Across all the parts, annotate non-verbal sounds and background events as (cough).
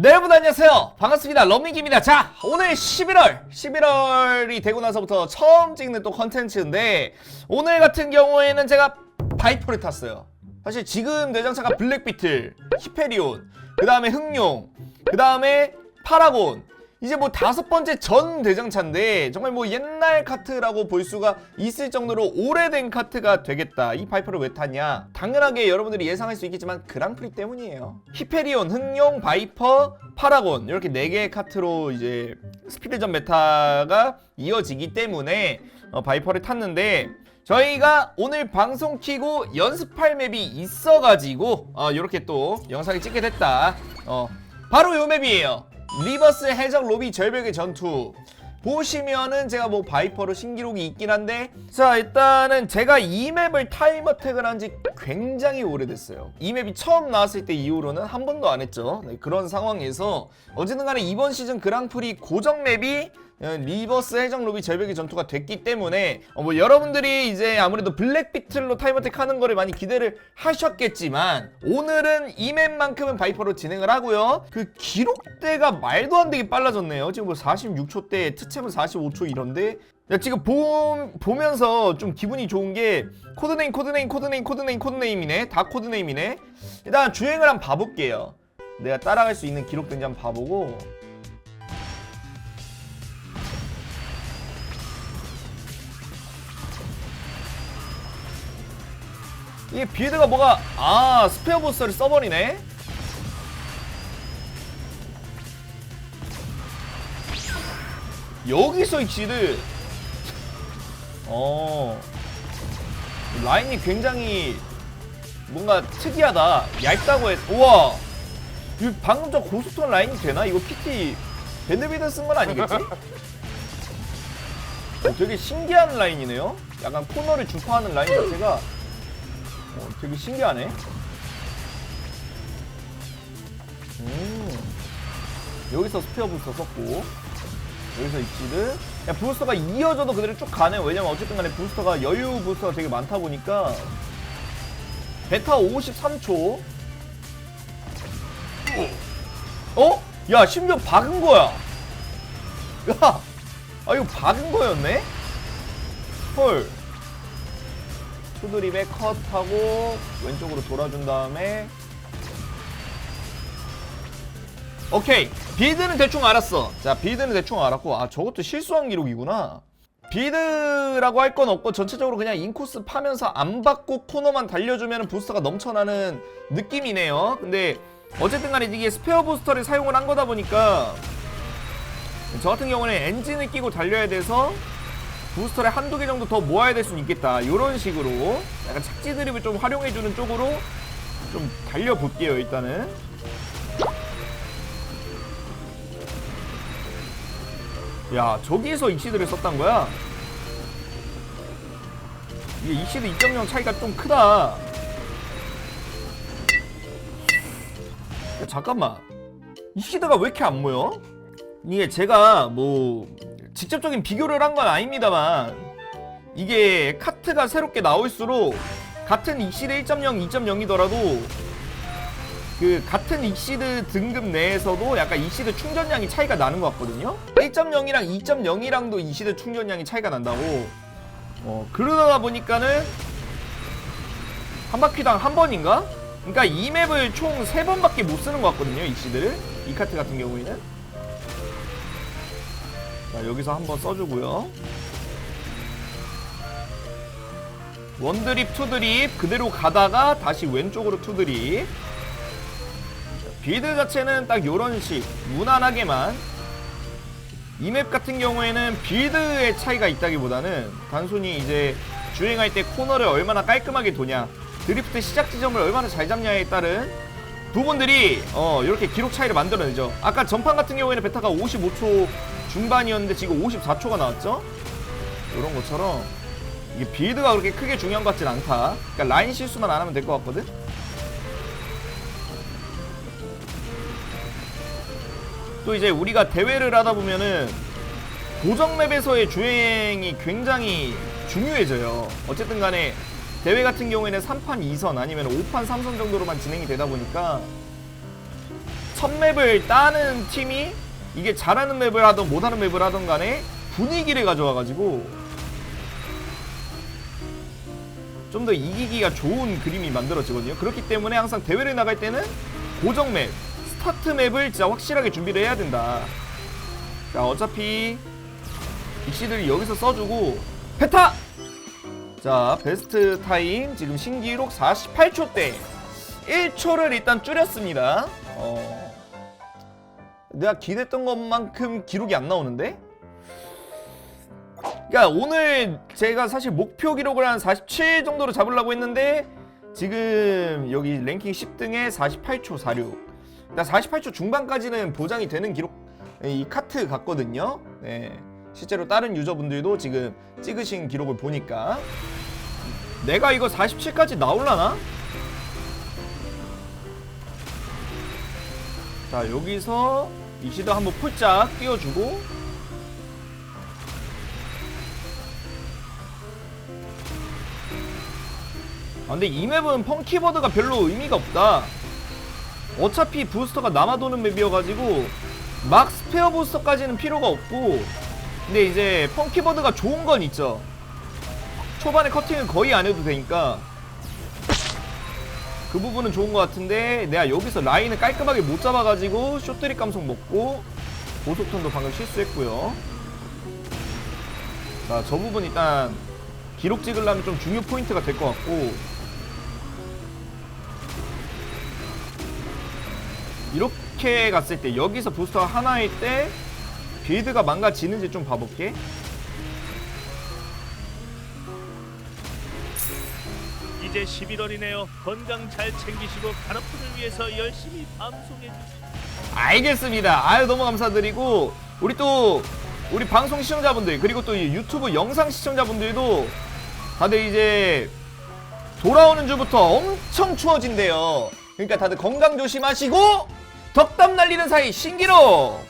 네, 여러분 안녕하세요. 반갑습니다. 런민기입니다. 자, 오늘 11월, 11월이 되고 나서부터 처음 찍는 또 컨텐츠인데 오늘 같은 경우에는 제가 바이퍼를 탔어요. 사실 지금 대장차가 블랙비틀, 히페리온, 그 다음에 흑룡, 그 다음에 파라곤 이제 뭐 다섯 번째 전 대장차인데 정말 뭐 옛날 카트라고 볼 수가 있을 정도로 오래된 카트가 되겠다. 이 바이퍼를 왜 탔냐? 당연하게 여러분들이 예상할 수 있겠지만 그랑프리 때문이에요. 히페리온, 흑룡, 바이퍼, 파라곤 이렇게 네 개의 카트로 이제 스피드전 메타가 이어지기 때문에 어, 바이퍼를 탔는데 저희가 오늘 방송 키고 연습할 맵이 있어가지고 어, 이렇게 또 영상을 찍게 됐다. 어, 바로 요 맵이에요. 리버스 해적 로비 절벽의 전투. 보시면은 제가 뭐 바이퍼로 신기록이 있긴 한데 자 일단은 제가 이 맵을 타임 어택을 한 지 굉장히 오래됐어요 이 맵이 처음 나왔을 때 이후로는 한 번도 안 했죠 네, 그런 상황에서 어쨌든 간에 이번 시즌 그랑프리 고정 맵이 어, 리버스 해적 로비 절벽의 전투가 됐기 때문에 어, 뭐 여러분들이 이제 아무래도 블랙 비틀로 타임어택 하는 거를 많이 기대를 하셨겠지만 오늘은 이 맵만큼은 바이퍼로 진행을 하고요. 그 기록대가 말도 안 되게 빨라졌네요. 지금 뭐 46초대 트챔은 45초 이런데? 야, 지금 보, 보면서 좀 기분이 좋은 게 코드네임 코드네임 코드네임 코드네임 코드네임이네. 다 코드네임이네. 일단 주행을 한번 봐볼게요. 내가 따라갈 수 있는 기록된지 한번 봐보고 이게 비에드가 뭐가 아 스페어 보스를 써버리네. 여기서 익시드. 어. 라인이 굉장히 뭔가 특이하다. 얇다고 했 우와. 이 방금 저 고스톤 라인이 되나? 이거 PT 밴드비드 쓴 건 아니겠지? 어, 되게 신기한 라인이네요. 약간 코너를 주파하는 라인 자체가 어, 되게 신기하네. 음. 여기서 스페어 부스터 썼고 여기서 익시드 야 부스터가 이어져도 그대로 쭉 가네요 왜냐면 어쨌든 간에 부스터가 여유 부스터가 되게 많다 보니까 베타 53초 어? 야 심지어 박은 거야 야! 아 이거 박은 거였네? 헐 투드립에 컷하고 왼쪽으로 돌아준 다음에. 오케이. 비드는 대충 알았어. 자 비드는 대충 알았고 아 저것도 실수한 기록이구나. 비드라고 할 건 없고 전체적으로 그냥 인코스 파면서 안 받고 코너만 달려주면 부스터가 넘쳐나는 느낌이네요. 근데 어쨌든 간에 이게 스페어 부스터를 사용을 한 거다 보니까 저 같은 경우는 엔진을 끼고 달려야 돼서 부스터를 한두 개 정도 더 모아야 될 수는 있겠다. 이런 식으로 약간 착지 드립을 좀 활용해주는 쪽으로 좀 달려볼게요, 일단은. 야, 저기에서 익시드를 썼단 거야? 이게 익시드 2.0 차이가 좀 크다. 야, 잠깐만. 익시드가 왜 이렇게 안 모여? 이게 제가 뭐 직접적인 비교를 한 건 아닙니다만 이게 카트가 새롭게 나올수록 같은 익시드 1.0, 2.0이더라도 그 같은 익시드 등급 내에서도 약간 익시드 충전량이 차이가 나는 것 같거든요? 1.0이랑 2.0이랑도 익시드 충전량이 차이가 난다고. 어, 그러다 보니까는 한 바퀴당 한 번인가? 그러니까 이 맵을 총세 번밖에 못 쓰는 것 같거든요 익시드를. 이 카트 같은 경우에는 자 여기서 한번 써주고요. 원드립 투드립 그대로 가다가 다시 왼쪽으로 투드립. 빌드 자체는 딱 요런 식 무난하게만. 이 맵 같은 경우에는 빌드의 차이가 있다기보다는 단순히 이제 주행할 때 코너를 얼마나 깔끔하게 도냐 드리프트 시작 지점을 얼마나 잘 잡냐에 따른 부분들이 어 이렇게 기록 차이를 만들어내죠. 아까 전판 같은 경우에는 베타가 55초 중반이었는데 지금 54초가 나왔죠? 이런 것처럼 이게 빌드가 그렇게 크게 중요한 것 같진 않다. 그러니까 라인 실수만 안 하면 될 것 같거든? 또 이제 우리가 대회를 하다 보면은 고정 맵에서의 주행이 굉장히 중요해져요. 어쨌든 간에 대회 같은 경우에는 3판 2선 아니면 5판 3선 정도로만 진행이 되다 보니까 첫 맵을 따는 팀이 이게 잘하는 맵을 하던 못하는 맵을 하던 간에 분위기를 가져와가지고 좀 더 이기기가 좋은 그림이 만들어지거든요. 그렇기 때문에 항상 대회를 나갈 때는 고정 맵, 스타트 맵을 진짜 확실하게 준비를 해야 된다. 자, 어차피 익시들이 여기서 써주고 페타! 자, 베스트 타임 지금 신기록 48초대 1초를 일단 줄였습니다. 어... 내가 기대했던 것만큼 기록이 안 나오는데? 그러니까 오늘 제가 사실 목표 기록을 한 47 정도로 잡으려고 했는데 지금 여기 랭킹 10등에 48초 46. 나 48초 중반까지는 보장이 되는 기록 이 카트 같거든요. 네. 실제로 다른 유저분들도 지금 찍으신 기록을 보니까 내가 이거 47까지 나올라나? 자 여기서 이시도 한번 폴짝 띄워주고 아 근데 이 맵은 펑키버드가 별로 의미가 없다 어차피 부스터가 남아도는 맵이어가지고 막 스페어 부스터까지는 필요가 없고 근데 이제 펑키버드가 좋은 건 있죠. 초반에 커팅은 거의 안 해도 되니까. 그 부분은 좋은 것 같은데 내가 여기서 라인을 깔끔하게 못 잡아가지고 쇼트리 감속 먹고 고속턴도 방금 실수했고요. 자 저 부분 일단 기록 찍으려면 좀 중요 포인트가 될 것 같고. 이렇게 갔을 때 여기서 부스터가 하나일 때 빌드가 망가지는지 좀 봐볼게 이제 11월이네요. 건강 잘 챙기시고 가족분을 위해서 열심히 방송해 주세요. 알겠습니다. 아유 너무 감사드리고 우리 또 우리 방송 시청자분들 그리고 또 이 유튜브 영상 시청자분들도 다들 이제 돌아오는 주부터 엄청 추워진대요. 그러니까 다들 건강 조심하시고 덕담 날리는 사이 신기록.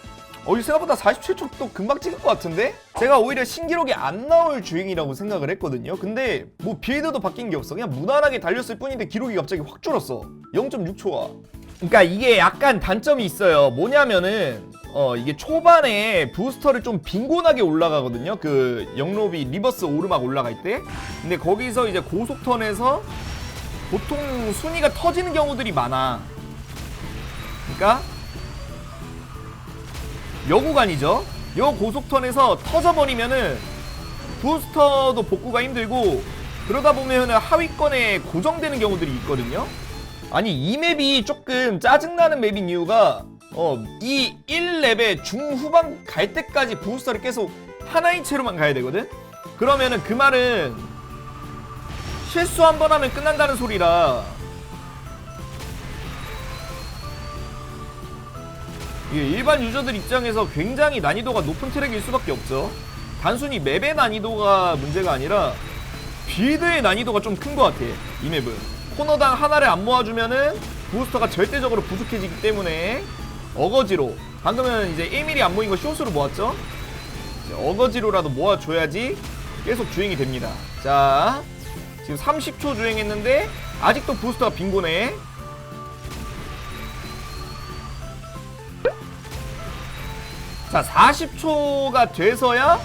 어, 이 생각보다 47초 또 금방 찍을 것 같은데? 제가 오히려 신기록이 안 나올 주행이라고 생각을 했거든요. 근데 뭐 빌드도 바뀐 게 없어. 그냥 무난하게 달렸을 뿐인데 기록이 갑자기 확 줄었어. 0.6초가. 그러니까 이게 약간 단점이 있어요. 뭐냐면은 어 이게 초반에 부스터를 좀 빈곤하게 올라가거든요. 그 영로비 리버스 오르막 올라갈 때. 근데 거기서 이제 고속턴에서 보통 순위가 터지는 경우들이 많아. 그러니까 여구간이죠. 여 고속턴에서 터져버리면은 부스터도 복구가 힘들고 그러다 보면은 하위권에 고정되는 경우들이 있거든요. 아니 이 맵이 조금 짜증나는 맵인 이유가 어 이 1렙의 중후반 갈 때까지 부스터를 계속 하나인 채로만 가야 되거든. 그러면은 그 말은 실수 한 번 하면 끝난다는 소리라 이게 일반 유저들 입장에서 굉장히 난이도가 높은 트랙일 수밖에 없죠. 단순히 맵의 난이도가 문제가 아니라 빌드의 난이도가 좀 큰 것 같아. 이 맵은 코너당 하나를 안 모아주면은 부스터가 절대적으로 부족해지기 때문에 어거지로 방금은 이제 1mm 안 모인 거 숏으로 모았죠. 어거지로라도 모아줘야지 계속 주행이 됩니다. 자 지금 30초 주행했는데 아직도 부스터가 빈곤해. 자 40초가 돼서야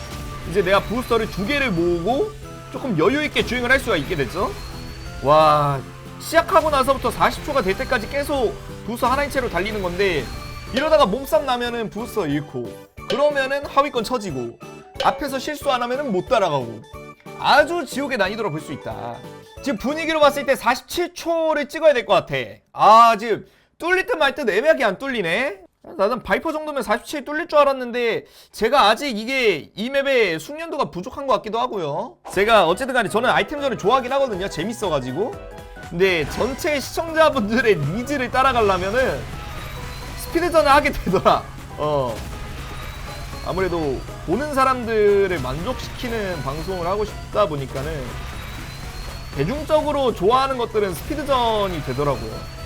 이제 내가 부스터를 두 개를 모으고 조금 여유 있게 주행을 할 수가 있게 됐죠. 와 시작하고 나서부터 40초가 될 때까지 계속 부스터 하나인 채로 달리는 건데 이러다가 몸싸움 나면은 부스터 잃고 그러면은 하위권 처지고 앞에서 실수 안 하면은 못 따라가고 아주 지옥의 난이도로 볼 수 있다. 지금 분위기로 봤을 때 47초를 찍어야 될 것 같아. 아 지금 뚫릴 듯 말 듯 애매하게 안 뚫리네. 나는 바이퍼 정도면 47 뚫릴 줄 알았는데 제가 아직 이게 이 맵의 숙련도가 부족한 것 같기도 하고요. 제가 어쨌든 간에 저는 아이템전을 좋아하긴 하거든요. 재밌어가지고. 근데 전체 시청자분들의 니즈를 따라가려면은 스피드전을 하게 되더라. 어. 아무래도 보는 사람들을 만족시키는 방송을 하고 싶다 보니까는 대중적으로 좋아하는 것들은 스피드전이 되더라고요.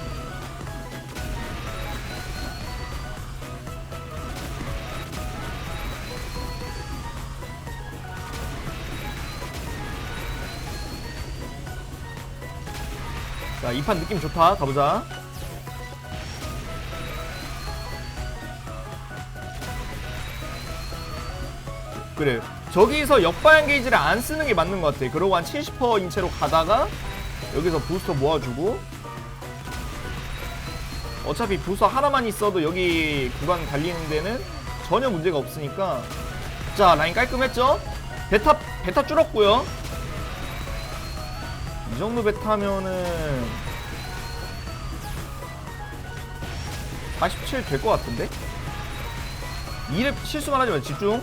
자, 이 판 느낌 좋다. 가보자. 그래. 저기서 역방향 게이지를 안 쓰는 게 맞는 것 같아. 그러고 한 70% 인체로 가다가 여기서 부스터 모아주고 어차피 부스터 하나만 있어도 여기 구간 달리는 데는 전혀 문제가 없으니까 자 라인 깔끔했죠? 베타 베타 줄었고요 이 정도 베타면은 47 될 것 같은데? 2렙 실수만 하지 마 집중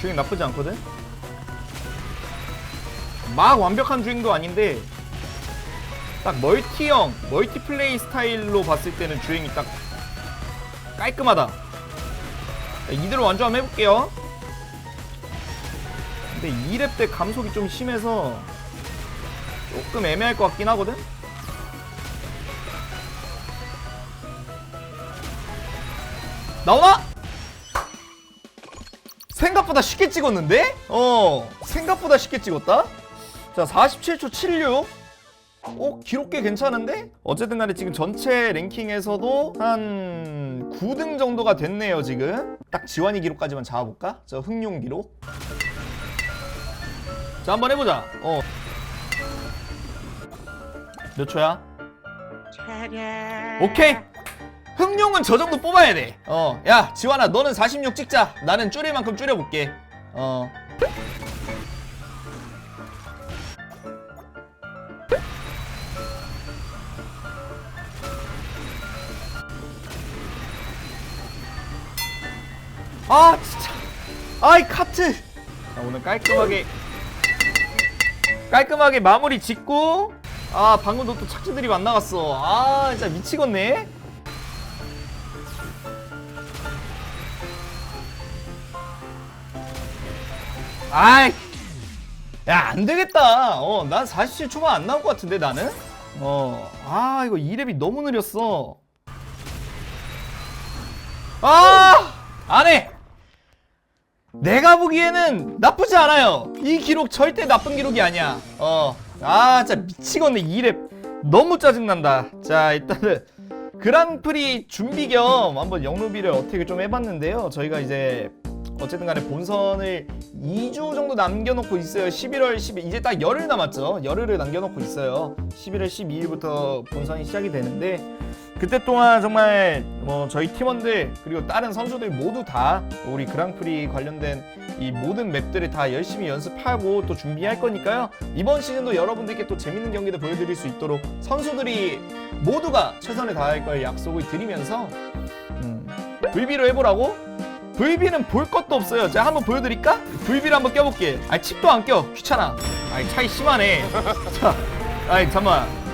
주행 나쁘지 않거든? 막 완벽한 주행도 아닌데 딱 멀티형, 멀티플레이 스타일로 봤을 때는 주행이 딱 깔끔하다 자, 이대로 완주 한번 해볼게요 근데 2렙 때 감속이 좀 심해서 조금 애매할 것 같긴 하거든? 나오나? 생각보다 쉽게 찍었는데? 어 생각보다 쉽게 찍었다 자 47초 76 어? 기록 꽤 괜찮은데? 어쨌든 간에 지금 전체 랭킹에서도 한 9등 정도가 됐네요 지금 딱 지환이 기록까지만 잡아볼까? 저 흥룡 기록 자 한번 해보자 어. 몇 초야? 오케이 흥룡은 저 정도 뽑아야 돼. 어, 야, 지환아, 너는 46 찍자. 나는 줄일 만큼 줄여볼게. 어. 아, 진짜. 아이, 카트. 자, 오늘 깔끔하게. 깔끔하게 마무리 짓고. 아, 방금도 또 착지들이 안 나갔어. 아, 진짜 미치겠네. 아이 야 안되겠다 어난 47초만 안 나올 것 같은데 나는 어아 이거 2렙이 너무 느렸어 아 내가 보기에는 나쁘지 않아요 이 기록 절대 나쁜 기록이 아니야 어아 진짜 미치겠네 2렙 너무 짜증난다 자 일단은 그랑프리 준비 겸 한번 영루비를 어떻게 좀 해봤는데요 저희가 이제 어쨌든 간에 본선을 2주 정도 남겨놓고 있어요. 11월 10일 이제 딱 열흘 남았죠. 열흘을 남겨놓고 있어요. 11월 12일부터 본선이 시작이 되는데 그때 동안 정말 뭐 저희 팀원들 그리고 다른 선수들 모두 다 우리 그랑프리 관련된 이 모든 맵들을 다 열심히 연습하고 또 준비할 거니까요. 이번 시즌도 여러분들께 또 재밌는 경기를 보여드릴 수 있도록 선수들이 모두가 최선을 다할 걸 약속을 드리면서 음, VB로 해보라고 VB는 볼 것도 없어요. 제가 한번 보여드릴까? VB를 한번 껴볼게. 아니 칩도 안 껴. 귀찮아. 아니 차이 심하네. (laughs) 자, 아니 잠만.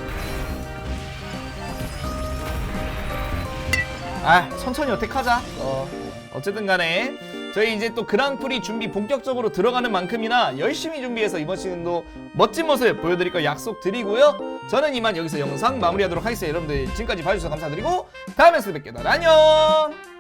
아 천천히 어택하자. 어 어쨌든 간에 저희 이제 또 그랑프리 준비 본격적으로 들어가는 만큼이나 열심히 준비해서 이번 시즌도 멋진 모습 보여드릴 걸 약속드리고요. 저는 이만 여기서 영상 마무리하도록 하겠습니다. 여러분들 지금까지 봐주셔서 감사드리고 다음에 뵙겠습니다. 안녕.